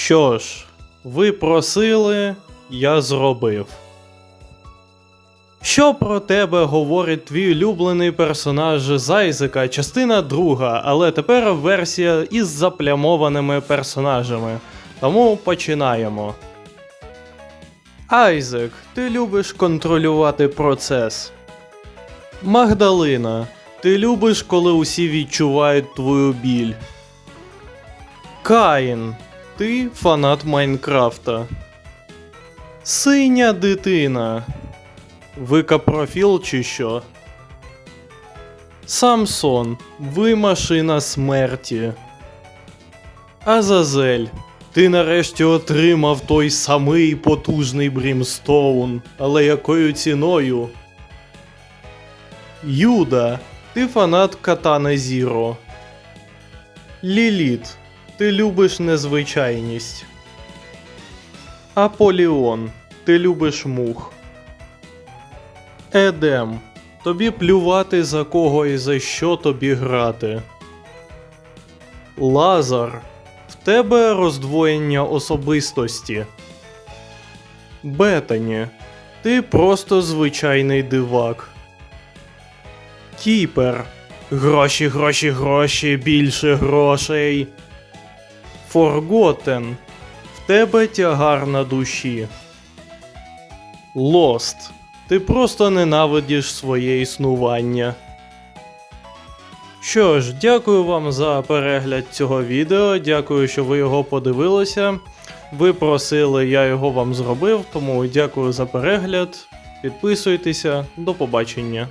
Що ж, ви просили, я зробив. Що про тебе говорить твій улюблений персонаж Зайзека, частина друга, але тепер версія із заплямованими персонажами. Тому починаємо. Айзек, ти любиш контролювати процес. Магдалина, ти любиш, коли усі відчувають твою біль. Каїн, ти фанат Майнкрафта. Синя дитина. Ви капрофіл чи що? Самсон, ви машина смерті. Азазель, ти нарешті отримав той самий потужний Брімстоун, але якою ціною? Юда, ти фанат Катана Зіро. Ліліт, ти любиш незвичайність. Аполіон, ти любиш мух. Едем, тобі плювати за кого і за що тобі грати. Лазар, в тебе роздвоєння особистості. Бетані, ти просто звичайний дивак. Кіпер. Гроші, гроші, гроші, більше грошей. Форготен. В тебе тягар на душі. Лост. Ти просто ненавидиш своє існування. Що ж, дякую вам за перегляд цього відео. Дякую, що ви його подивилися. Ви просили, я його вам зробив, тому дякую за перегляд. Підписуйтеся, до побачення.